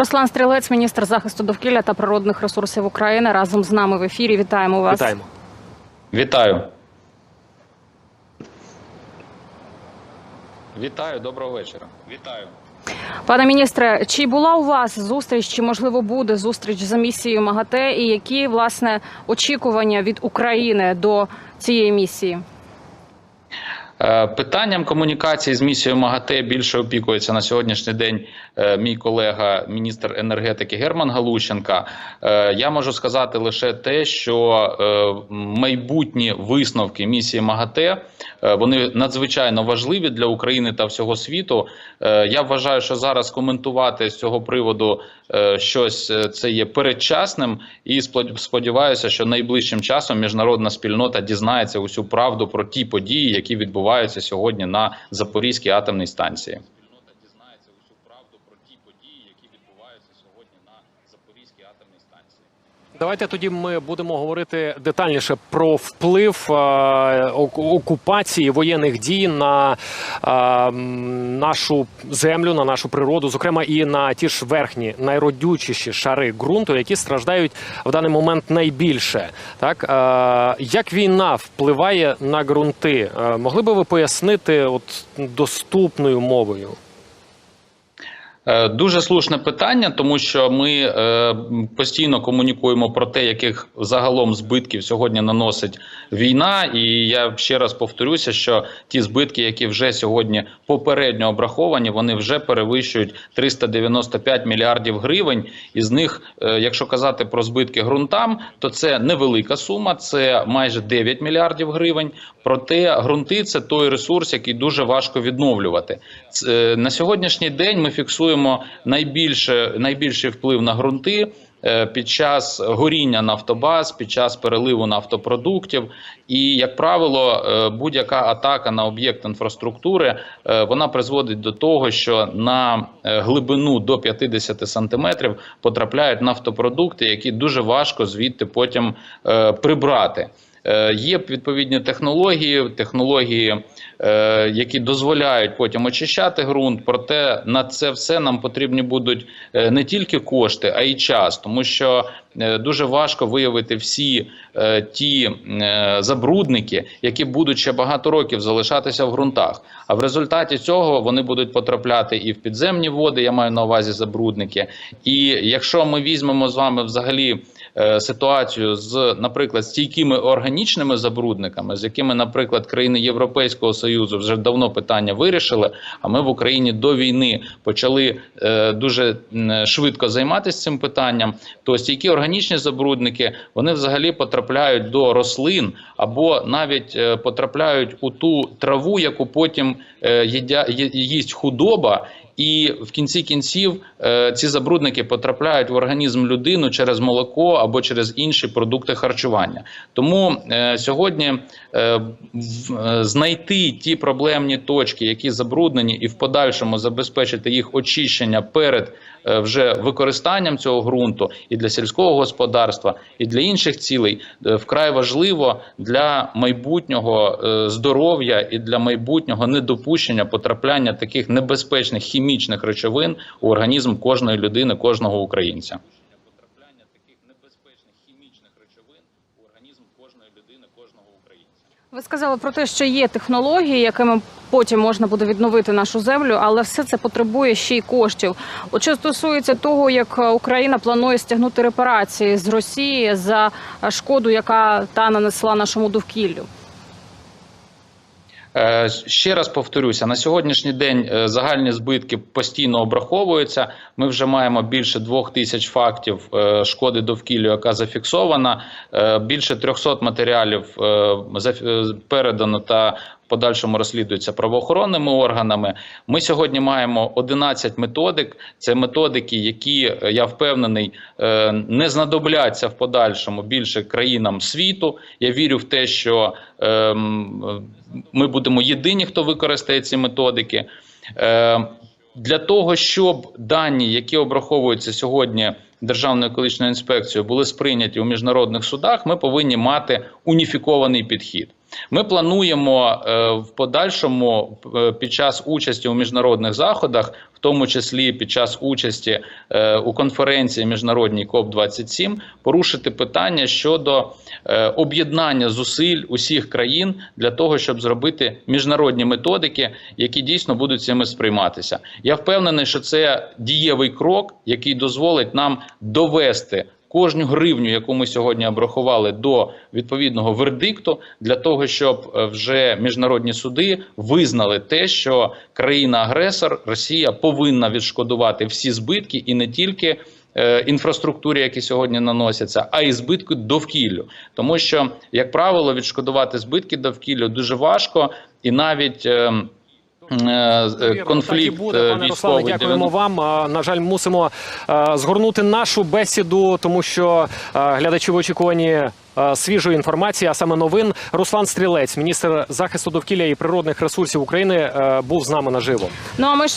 Руслан Стрілець, міністр захисту довкілля та природних ресурсів України, разом з нами в ефірі. Вітаємо вас. Вітаємо. Вітаю. Вітаю, доброго вечора. Вітаю. Пане міністре, чи була у вас зустріч, чи можливо буде зустріч за місією МАГАТЕ, і які власне очікування від України до цієї місії? Е, Питанням комунікації з місією МАГАТЕ більше опікується на сьогоднішній день е, мій колега, міністр енергетики Герман Галущенка. Е, Я можу сказати лише те, що майбутні висновки місії МАГАТЕ вони надзвичайно важливі для України та всього світу. Я вважаю, що зараз коментувати з цього приводу щось це є передчасним, і спод- сподіваюся, що найближчим часом міжнародна спільнота дізнається усю правду про ті події, які відбуваються сьогодні на Запорізькій атомній станції. Спільнота дізнається усю правду про ті події, які відбуваються сьогодні на Запорізькій атомній станції. Давайте тоді ми будемо говорити детальніше про вплив окупації воєнних дій на нашу землю, на нашу природу, зокрема і на ті ж верхні найродючіші шари ґрунту, які страждають в даний момент найбільше. Так як війна впливає на ґрунти? Могли би ви пояснити от доступною мовою? Е, Дуже слушне питання, тому що ми е, постійно комунікуємо про те, яких загалом збитків сьогодні наносить війна. І я ще раз повторюся, що ті збитки, які вже сьогодні попередньо обраховані, вони вже перевищують 395 мільярдів гривень. Із них, е, якщо казати про збитки ґрунтам, то це невелика сума, це майже 9 мільярдів гривень. Проте ґрунти це той ресурс, який дуже важко відновлювати. На сьогоднішній день ми фіксуємо найбільше найбільший вплив на ґрунти. е, Під час горіння нафтобаз, під час переливу нафтопродуктів, і як правило, е, будь-яка атака на об'єкт інфраструктури е, вона призводить до того, що на глибину до 50 сантиметрів потрапляють нафтопродукти, які дуже важко звідти потім прибрати. Е, Є відповідні технології, технології, е, які дозволяють потім очищати ґрунт. Проте на це все нам потрібні будуть е, не тільки кошти, а й час, тому що дуже важко виявити всі ті забрудники, які будуть ще багато років залишатися в ґрунтах. А в результаті цього вони будуть потрапляти і в підземні води. Я маю на увазі забрудники. І якщо ми візьмемо з вами взагалі ситуацію з, наприклад, стійкими органічними забрудниками, з якими, наприклад, країни Європейського союзу вже давно питання вирішили. А ми в Україні до війни почали е, дуже швидко займатися цим питанням. То стійкі органічні забрудники вони взагалі потрапляють до рослин або навіть е, потрапляють у ту траву, яку потім е, їсть худоба. І в кінці кінців е, ці забрудники потрапляють в організм людини через молоко або через інші продукти харчування. Тому е, сьогодні е, знайти ті проблемні точки, які забруднені, і в подальшому забезпечити їх очищення перед вже використанням цього ґрунту і для сільського господарства, і для інших цілей вкрай важливо для майбутнього здоров'я і для майбутнього недопущення потрапляння таких небезпечних хімічних речовин у організм кожної людини, кожного українця. Потрапляння таких небезпечних хімічних речовин у організм кожної людини, кожного українця. Ви сказали про те, що є технології, якими потім можна буде відновити нашу землю, але все це потребує ще й коштів. От що стосується того, як е, Україна планує стягнути репарації з Росії за е, шкоду, яка та нанесла нашому довкіллю. Е, Ще раз повторюся: на сьогоднішній день е, загальні збитки постійно обраховуються. Ми вже маємо більше двох тисяч фактів е, шкоди довкіллю, яка зафіксована. Більше 300 матеріалів передано та подальшому розслідується правоохоронними органами. Ми сьогодні маємо 11 методик. Це методики, які е, я впевнений е, не знадобляться в подальшому більше країнам світу. Я вірю в те, що ем, ми будемо єдині, хто використає ці методики. Е, Для того, щоб дані, які обраховуються сьогодні Державною екологічною інспекцією, були сприйняті у міжнародних судах, ми повинні мати уніфікований підхід. Ми плануємо е, в подальшому е, під час участі у міжнародних заходах, в тому числі під час участі е, у конференції міжнародній КОП 27 порушити питання щодо об'єднання зусиль усіх країн для того, щоб зробити міжнародні методики, які дійсно будуть цими сприйматися. Я впевнений, що це дієвий крок, який дозволить нам довести. Кожну гривню, яку ми сьогодні обрахували до відповідного вердикту, для того, щоб е, вже міжнародні суди визнали те, що країна-агресор Росія повинна відшкодувати всі збитки і не тільки е, інфраструктурі, які сьогодні наносяться, а й збитки довкіллю. Тому що, як правило, відшкодувати збитки довкіллю дуже важко, і навіть е, е, е, Вірно, конфлікт так і буде, е, пане Руслане, дякуємо вам. На жаль, мусимо е, згорнути нашу бесіду, тому що е, глядачі в очікуванні е, свіжої інформації, а саме новин. Руслан Стрілець, міністр захисту довкілля і природних ресурсів України, е, був з нами наживо. Ну а ми ж